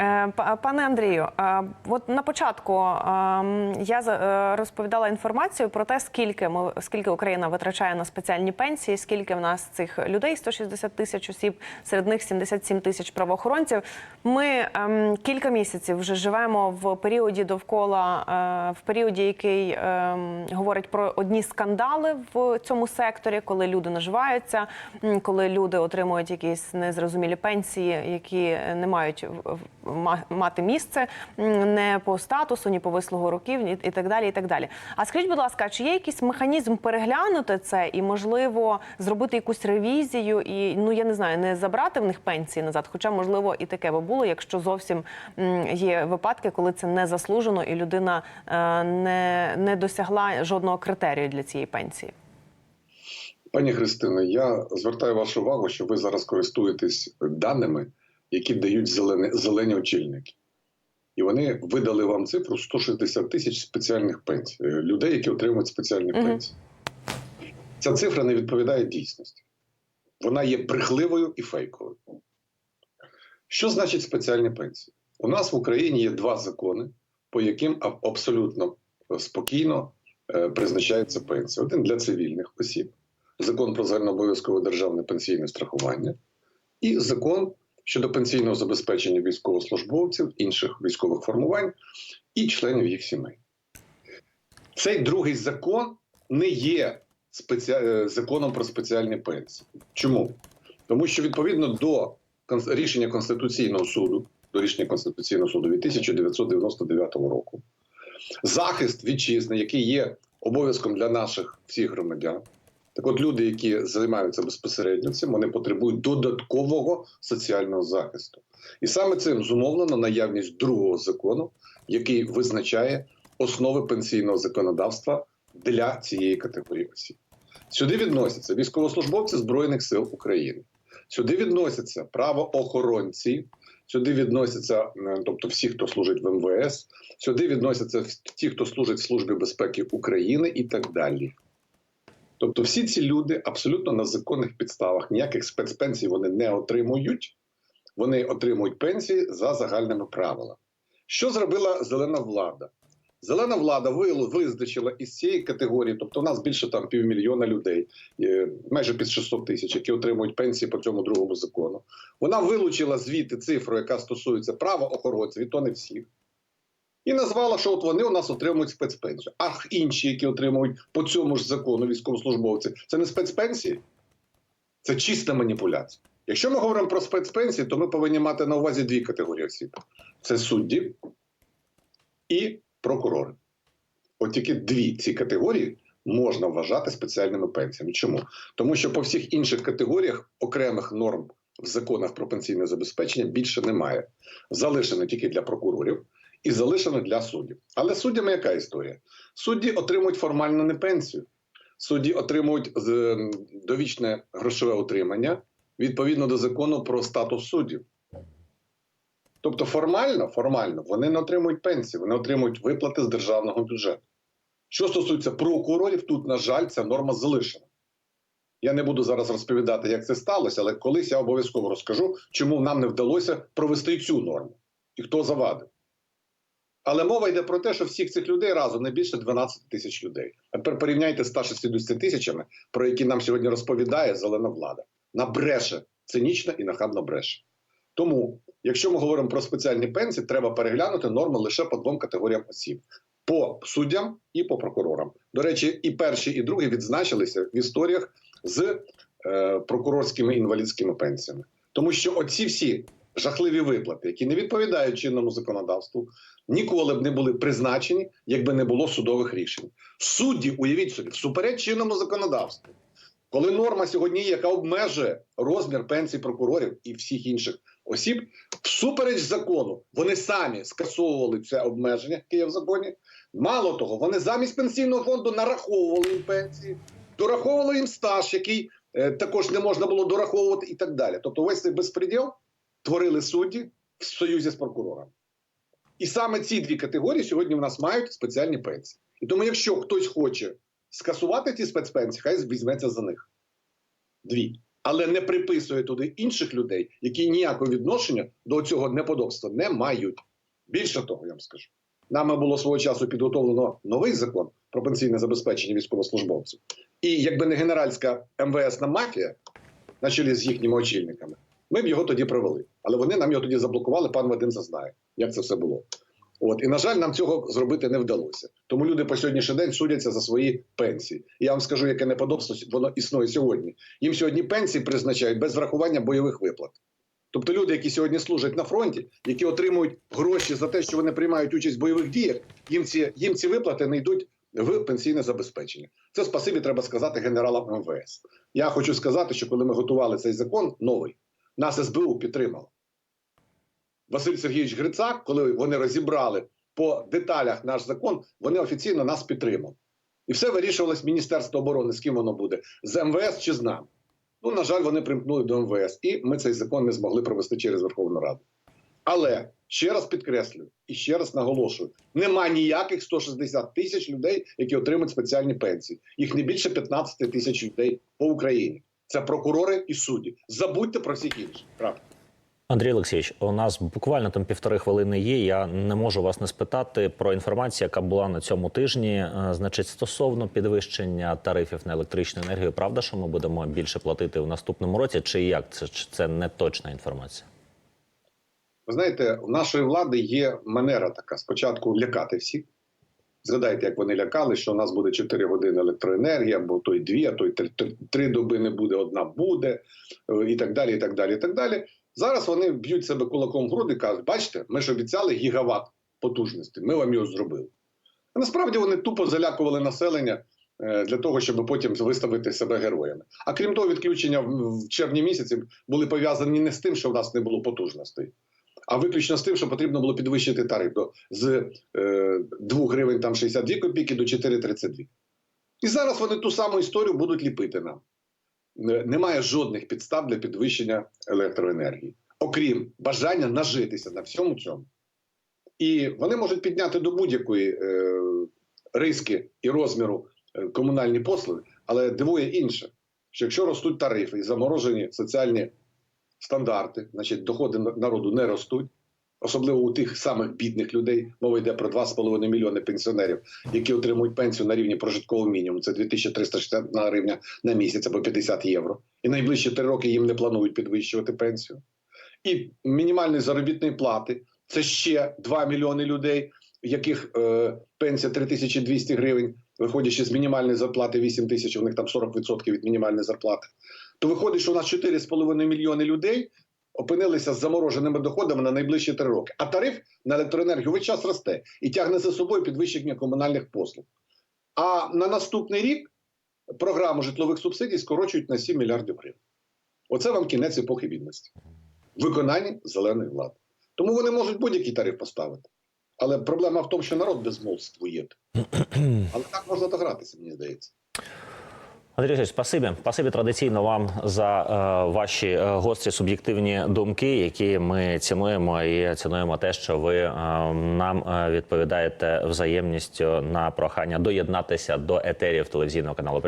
Е, па- Пане Андрію, е, от на початку е, я розповідала інформацію про те, скільки ми скільки Україна витрачає на спеціальні пенсії, скільки в нас цих людей 160 тисяч осіб, серед них 77 тисяч правоохоронців. Ми ем, кілька місяців вже живемо в періоді довкола в періоді, який ем, говорить про одні скандали в цьому секторі, коли люди наживаються, коли люди отримують якісь незрозумілі пенсії, які не мають мати місце не по статусу, ні по вислугу років, ні і так далі. І так далі. А скажіть, будь ласка, чи є якийсь механізм переглянути це і можливо зробити якусь ревізію і ну я не знаю, не забрати в них пенсії назад? Хоча можливо і таке би було, якщо зовсім є випадки, коли це не заслужено, і людина е, не, не досягла жодного критерію для цієї пенсії. Пані Христино, я звертаю вашу увагу, що ви зараз користуєтесь даними, які дають зелені, зелені очільники. І вони видали вам цифру 160 тисяч спеціальних пенсій, е, людей, які отримують спеціальні Мгм. пенсії. Ця цифра не відповідає дійсності. Вона є брехливою і фейковою. Що значить спеціальні пенсії? У нас в Україні є два закони, по яким абсолютно е, спокійно е, призначається пенсія. Один для цивільних осіб, закон про загальнообов'язкове державне пенсійне страхування, і закон щодо пенсійного забезпечення військовослужбовців, інших військових формувань і членів їх сімей. Цей другий закон не є спеці... е, законом про спеціальні пенсії. Чому? Тому що відповідно до рішення Конституційного суду, до рішення Конституційного суду від 1999 року, захист вітчизни, який є обов'язком для наших всіх громадян. Так от люди, які займаються безпосередньо цим, вони потребують додаткового соціального захисту. І саме цим зумовлено наявність другого закону, який визначає основи пенсійного законодавства для цієї категорії осіб. Сюди відносяться військовослужбовці Збройних сил України. Сюди відносяться правоохоронці, сюди відносяться, тобто всі, хто служить в МВС, сюди відносяться ті, хто служить в Службі безпеки України і так далі. Тобто, всі ці люди абсолютно на законних підставах ніяких спецпенсій вони не отримують, вони отримують пенсії за загальними правилами. Що зробила зелена влада? Зелена влада визначила із цієї категорії, тобто у нас більше там півмільйона людей, е, майже під 600 тисяч, які отримують пенсії по цьому другому закону. Вона вилучила звідти цифру, яка стосується правоохоронців, і то не всіх, і назвала, що от вони у нас отримують спецпенсію. А інші, які отримують по цьому ж закону військовослужбовці, це не спецпенсії, це чиста маніпуляція. Якщо ми говоримо про спецпенсії, то ми повинні мати на увазі дві категорії осіб: це судді і прокурори. От тільки дві ці категорії можна вважати спеціальними пенсіями. Чому? Тому що по всіх інших категоріях окремих норм в законах про пенсійне забезпечення більше немає. Залишено тільки для прокурорів і залишено для суддів. Але суддями яка історія? Судді отримують формально не пенсію. Судді отримують довічне грошове утримання відповідно до закону про статус суддів. Тобто формально, формально вони не отримують пенсії, вони отримують виплати з державного бюджету. Що стосується прокурорів, тут, на жаль, ця норма залишена. Я не буду зараз розповідати, як це сталося, але колись я обов'язково розкажу, чому нам не вдалося провести цю норму і хто завадив. Але мова йде про те, що всіх цих людей разом не більше 12 тисяч людей. А тепер порівняйте з 160 тисячами, про які нам сьогодні розповідає зелена влада. На бреше, цинічно і нахабно бреше. Тому, якщо ми говоримо про спеціальні пенсії, треба переглянути норми лише по двом категоріям осіб: по суддям і по прокурорам. До речі, і перші, і другі відзначилися в історіях з е, прокурорськими інвалідськими пенсіями. Тому що оці всі жахливі виплати, які не відповідають чинному законодавству, ніколи б не були призначені, якби не було судових рішень. Судді, уявіть собі, всупереч чинному законодавству. Коли норма сьогодні яка обмежує розмір пенсій прокурорів і всіх інших осіб, всупереч закону, вони самі скасовували це обмеження, яке є в законі. Мало того, вони замість пенсійного фонду нараховували їм пенсії, дораховували їм стаж, який е, також не можна було дораховувати, і так далі. Тобто, весь цей безпреділ творили судді в союзі з прокурорами. І саме ці дві категорії сьогодні в нас мають спеціальні пенсії. І тому, якщо хтось хоче скасувати ці спецпенсії, хай візьметься за них. Дві. але не приписує туди інших людей, які ніякого відношення до цього неподобства не мають. Більше того, я вам скажу, нами було свого часу підготовлено новий закон про пенсійне забезпечення військовослужбовців. І якби не генеральська МВСна мафія, на чолі з їхніми очільниками, ми б його тоді провели. Але вони нам його тоді заблокували. Пан Вадим зазнає, як це все було. От і на жаль, нам цього зробити не вдалося. Тому люди по сьогоднішній день судяться за свої пенсії. Я вам скажу, яке неподобство воно існує сьогодні. Їм сьогодні пенсії призначають без врахування бойових виплат. Тобто люди, які сьогодні служать на фронті, які отримують гроші за те, що вони приймають участь в бойових діях, їм ці, їм ці виплати не йдуть в пенсійне забезпечення. Це спасибі треба сказати генералам МВС. Я хочу сказати, що коли ми готували цей закон новий, нас СБУ підтримало. Василь Сергійович Грицак, коли вони розібрали по деталях наш закон, вони офіційно нас підтримали. І все вирішувалось Міністерство оборони, з ким воно буде, з МВС чи з нами. Ну, на жаль, вони примкнули до МВС, і ми цей закон не змогли провести через Верховну Раду. Але ще раз підкреслюю і ще раз наголошую: нема ніяких 160 тисяч людей, які отримують спеціальні пенсії. Їх не більше 15 тисяч людей по Україні. Це прокурори і судді. Забудьте про всіх інших. Правда. Андрій Олексійович, у нас буквально там півтори хвилини є. Я не можу вас не спитати про інформацію, яка була на цьому тижні. Е, Значить, стосовно підвищення тарифів на електричну енергію, правда, що ми будемо більше платити в наступному році, чи як це чи це не точна інформація? Ви знаєте, у нашої влади є манера така: спочатку лякати всіх. Згадайте, як вони лякали, що у нас буде 4 години електроенергії, або то й 2, а то й 3, 3 доби не буде, одна буде, е, і так далі. і так далі, і так далі. Зараз вони б'ють себе кулаком в груди кажуть: бачите, ми ж обіцяли гігават потужності, ми вам його зробили. А насправді вони тупо залякували населення е, для того, щоб потім виставити себе героями. А крім того, відключення в червні місяці були пов'язані не з тим, що в нас не було потужностей, а виключно з тим, що потрібно було підвищити тариф до, з е, 2 гривень там 62 копійки до 4,32. І зараз вони ту саму історію будуть ліпити нам. Е, Немає жодних підстав для підвищення електроенергії, окрім бажання нажитися на всьому цьому. І вони можуть підняти до будь-якої е, риски і розміру е, комунальні послуги, але дивує інше, що якщо ростуть тарифи і заморожені соціальні стандарти, значить доходи народу не ростуть, особливо у тих самих бідних людей. Мова йде про 2,5 мільйони пенсіонерів, які отримують пенсію на рівні прожиткового мінімуму. Це 2361 гривня на місяць або 50 євро. І найближчі три роки їм не планують підвищувати пенсію. І мінімальні заробітні плати це ще 2 мільйони людей, яких е, пенсія 3200 гривень, виходячи з мінімальної зарплати 8 тисяч, у них там 40% від мінімальної зарплати. То виходить, що у нас 4,5 мільйони людей опинилися з замороженими доходами на найближчі три роки. А тариф на електроенергію весь час росте і тягне за собою підвищення комунальних послуг. А на наступний рік програму житлових субсидій скорочують на 7 мільярдів гривень. Оце вам кінець епохи бідності. В виконанні зеленої влади. Тому вони можуть будь-який тариф поставити. Але проблема в тому, що народ безмовствує. Але так можна догратися, мені здається. Андрій Олексійович, спасибі. Спасибі традиційно вам за е, ваші е, гострі суб'єктивні думки, які ми цінуємо, і цінуємо те, що ви е, нам е, відповідаєте взаємністю на прохання доєднатися до етерів телевізійного каналу.